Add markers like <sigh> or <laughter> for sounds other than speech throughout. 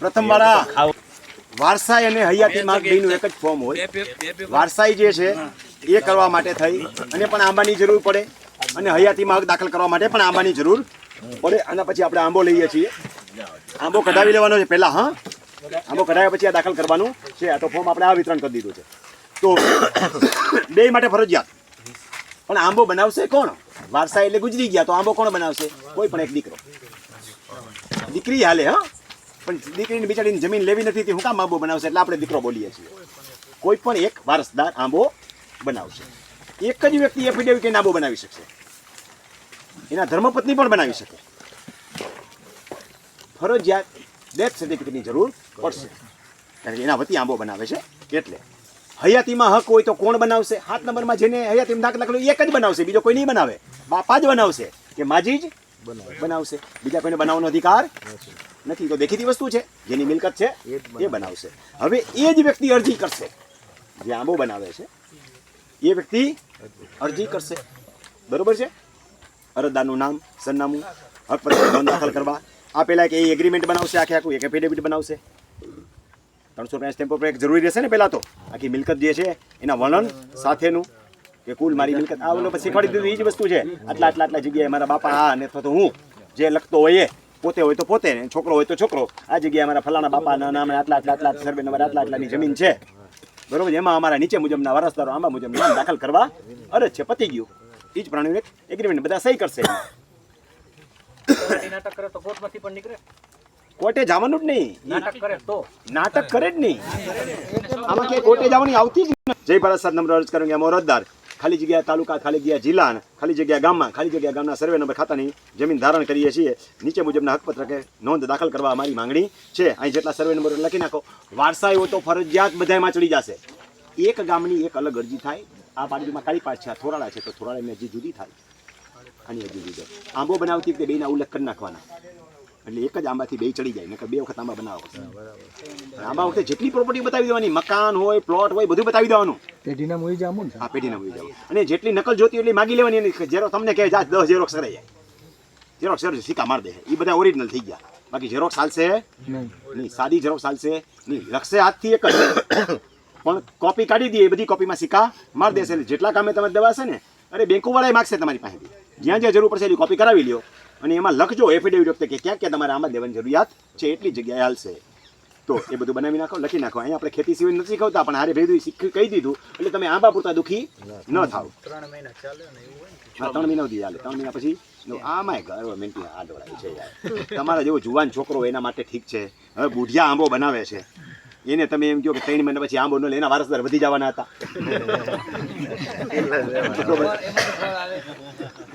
પ્રથમ વાળા વારસાઈ અને હયાતી માર્ગ બેનું એક જ ફોર્મ હોય. વારસાઈ જે છે એ કરવા માટે થઈ. અને પણ આંબાની જરૂર પડે. અને હયાતી માર્ગ દાખલ કરવા માટે પણ આંબાની જરૂર પડે. અને પછી આપણે આંબો લઈએ છીએ. આંબો કઢાવી લેવાનો છે પહેલા હા? આંબો કઢાવ્યા પછી આ દાખલ કરવાનું છે. આ તો ફોર્મ આપણે આ વિતરણ કરી દીધું છે. તો બે માટે ફરજિયાત. પણ આંબો બનાવશે કોણ? વારસાઈ એટલે ગુજરી ગયા તો આંબો કોણ બનાવશે? કોઈ પણ એક દીકરો. દીકરી હાલે હા? પણ દીકરીની બિચારીની જમીન લેવી નથી તે હું કામ આંબો બનાવશે એટલે આપણે દીકરો બોલીએ છીએ. કોઈ પણ એક વારસદાર આંબો બનાવશે. એક જ વ્યક્તિ એફિડેવિટ કરીને આંબો બનાવી શકશે. એના ધર્મપત્ની પણ બનાવી શકે. ફરજિયાત ડેથ સર્ટિફિકેટની જરૂર પડશે. કારણ કે એના વતી આંબો બનાવે છે. એટલે હયાતીમાં હક હોય તો કોણ બનાવશે? સાત નંબરમાં જેને હયાતીમાં દાખલા કર્યો એક જ બનાવશે. બીજો કોઈ નહીં બનાવે. બાપા જ બનાવશે કે માજી જ બનાવશે. બીજા કોઈને બનાવવાનો અધિકાર નથી તો દેખીતી વસ્તુ છે જેની મિલકત છે એ બનાવશે. હવે એ જ વ્યક્તિ અરજી કરશે. જે આંબો બનાવે છે એ વ્યક્તિ અરજી કરશે. બરોબર છે? અરજદારનું નામ સરનામું હકપત્ર નોંધ દાખલ કરવા આ પહેલાં કે એ એગ્રીમેન્ટ બનાવશે આખે આખું એક એફિડેવિટ બનાવશે. ત્રણસો પચાસ ટેમ્પો પર એક જરૂરી રહેશે ને પહેલાં તો? આખી મિલકત જે છે એના વર્ણન સાથેનું કે કુલ મારી મિલકત આ ઓલો પછી શીખવાડી દીધું એ જ વસ્તુ છે. આટલા આટલા આટલા જગ્યાએ મારા બાપા આ અને અથવા તો હું જે લખતો હોય એ પોતે હોય તો પોતે ને છોકરો હોય તો છોકરો. આ જગ્યાએ અમારા ફલાણા બાપાના નામે આટલા આટલા આટલા સર્વે નંબર આટલા આટલાની જમીન છે. બરોબર? એમાં અમારા નીચે મુજબના વારસદારો આંબા મુજબ નામ દાખલ કરવા અરજ છે પતી ગયું. એ જ પ્રાણીનું એગ્રીમેન્ટ બધા સહી કરશે. નાટક કરે તો કોર્ટમાંથી પણ નીકળે. કોર્ટે જવાનું જ નહીં. નાટક કરે તો. નાટક કરે જ નહીં. આમાં કે કોર્ટે જવાની આવતી જ જય ભારત સર નંબર અરજ કરું કે આમાં અરજદાર. ખાલી જગ્યા તાલુકા, ખાલી જગ્યા જિલ્લા ખાલી જગ્યા ગામમાં, ખાલી જગ્યા ગામના સર્વે નંબર ખાતાની જમીન ધારણ કરીએ છીએ. નીચે મુજબના હકપત્રકે નોંધ દાખલ કરવા અમારી માંગણી છે. અહીં જેટલા સર્વે નંબર લખી નાખો. વારસાઈઓ તો ફરજિયાત બધામાં ચડી જશે. એક ગામની એક અલગ અરજી થાય. આ બાજુમાં કાળી પાસ છે, આ થોરાળા છે, તો થોરાળાની અરજી જુદી થાય. આની અરજી જુદી આંબો બનાવતી વખતે બેના ઉલ્લેખ કરી નાખવાના. એટલે એક જ આંબાથી બે ચડી જાય, નકર બે વખત આંબા બનાવો આંબા વખતે જેટલી પ્રોપર્ટી બતાવી દેવાની, મકાન હોય પ્લોટ હોય, બધું બતાવી દેવાનું. પેઢીના મોઈ જામો ને હા પેઢીના મોઈ જામો અને જેટલી નકલ જોતી એટલી માગી લેવાની. એની જેરો તમને કહે જા દસ ઝેરોક્ષ કરાઈ જાય ઝેરોક્સ ઝેરોક્સ સિક્કા માર દે. એ બધા ઓરિજિનલ થઈ ગયા. બાકી ઝેરોક્ષ ચાલશે નહીં. નહીં સાદી ઝેરોક્સ ચાલશે નહીં લખશે હાથથી એક જ. પણ કોપી કાઢી દઈએ બધી કોપીમાં સિક્કા માર દેશે. એટલે જેટલા કામે તમે દવાશે ને અરે બેંકોવાળાએ માગશે તમારી પાસેથી. જ્યાં જ્યાં જરૂર પડશે એની કોપી કરાવી લ્યો. અને એમાં લખજો એફિડેવિટ વખતે કે ક્યાં ક્યાં તમારે આમાં દેવાની જરૂરિયાત છે. એટલી જગ્યાએ હાલશે. તો એ બધું બનાવી નાખો લખી નાખો. અહીંયા આપણે ખેતી સિવાય નથી શીખવતા પણ હારે ભેદું શીખી કહી દીધું. એટલે તમે આંબા પૂરતા દુઃખી ન થાવ ત્રણ મહિના ચાલે ને એવું હોય ને હા ત્રણ મહિના. સુધી ચાલે. ત્રણ મહિના પછી આમાંય ગર્વ મેન્ટી આ દોડાય છે તમારા જેવો જુવાન છોકરો એના માટે ઠીક છે. હવે બુઢિયા આંબો બનાવે છે. એને તમે એમ કહો કે ત્રણ મહિના પછી આંબો ન લે એના વારસદાર વધી જવાના હતા.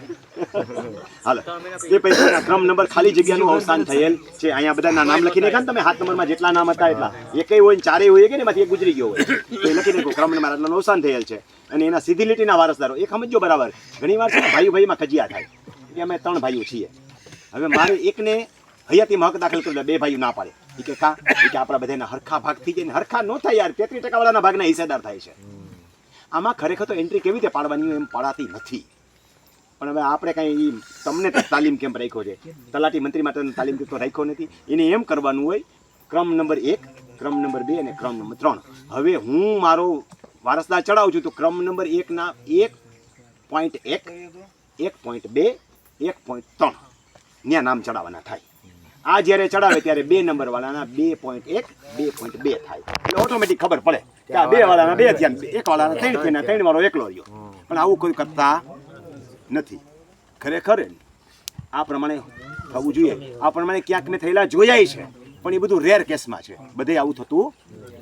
<laughs> હાલો. તે પૈસાના ક્રમ નંબર ખાલી જગ્યાનું અવસાન થયેલ છે, અહીંયા બધાના નામ લખી નાખ્યા તમે હાથ નંબરમાં જેટલા નામ હતા એટલા. એકેય હોય ચારેય હોય કે એમાંથી એક ગુજરી ગયો હોય. એ લખી નાખ્યું, ક્રમ નંબર આટલાનું અવસાન થયેલ છે. અને એના સીધી લીટીના વારસદારો એ સમજો બરાબર ઘણી વાર છે ને ભાઈ ભાઈમાં ખજિયા થાય. કે અમે ત્રણ ભાઈઓ છીએ. હવે મારે એકને હયાતીમાં હક દાખલ કરી બે ભાઈઓ ના પાડે. એ કે કા? એ કે આપણા બધાના હરખા ભાગ થઈ જાય હરખા ન થાય યાર તેત્રીસ ટકાવાળાના ભાગના હિસ્સેદાર થાય છે. આમાં ખરેખર તો એન્ટ્રી કેવી રીતે પાડવાની એમ પાડાતી નથી. પણ હવે આપણે કાંઈ તમને તાલીમ કેમ્પ રાખ્યો છે? તલાટી મંત્રી માટે તાલીમ તો રાખ્યો નથી. એને એમ કરવાનું હોય, ક્રમ નંબર એક, ક્રમ નંબર બે અને ક્રમ નંબર ત્રણ. હવે હું મારો વારસદાર ચડાવું છું તો ક્રમ નંબર એકના એક પોઈન્ટ એક એક પોઈન્ટ બે, એક પોઈન્ટ ત્રણ. ત્યાં નામ ચડાવવાના થાય. આ જ્યારે ચડાવે ત્યારે બે નંબર વાળાના બે પોઈન્ટ એક, બે પોઈન્ટ બે થાય. એટલે ઓટોમેટિક ખબર પડે કે આ બે વાળાના બે થયા એક વાળાના ત્રણ થયા ત્રણ વાળો એકલો રહ્યો. પણ આવું કોઈ કરતા નથી. ખરેખર આ પ્રમાણે થવું જોઈએ. આ પ્રમાણે ક્યાંક મેં થયેલા જોયાય છે. પણ એ બધું રેર કેસમાં છે. બધે આવું થતું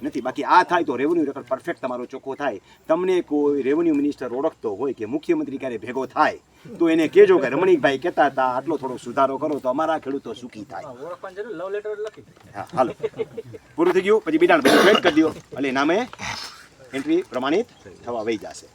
નથી. બાકી આ થાય તો રેવન્યુ રેકોર્ડ પરફેક્ટ તમારો ચોખ્ખો થાય. તમને કોઈ રેવન્યુ મિનિસ્ટર ઓળખતો હોય કે મુખ્યમંત્રી ક્યારે ભેગો થાય તો એને કહેજો કે રમણીકભાઈ કહેતા હતા આટલો થોડો સુધારો કરો તો અમારા ખેડૂતો સુખી થાય. હા હાલો. પૂરું થઈ ગયું. પછી બિડાણ બધું વેટ કરી દો એટલે નામે એન્ટ્રી પ્રમાણિત થવા વહી જશે.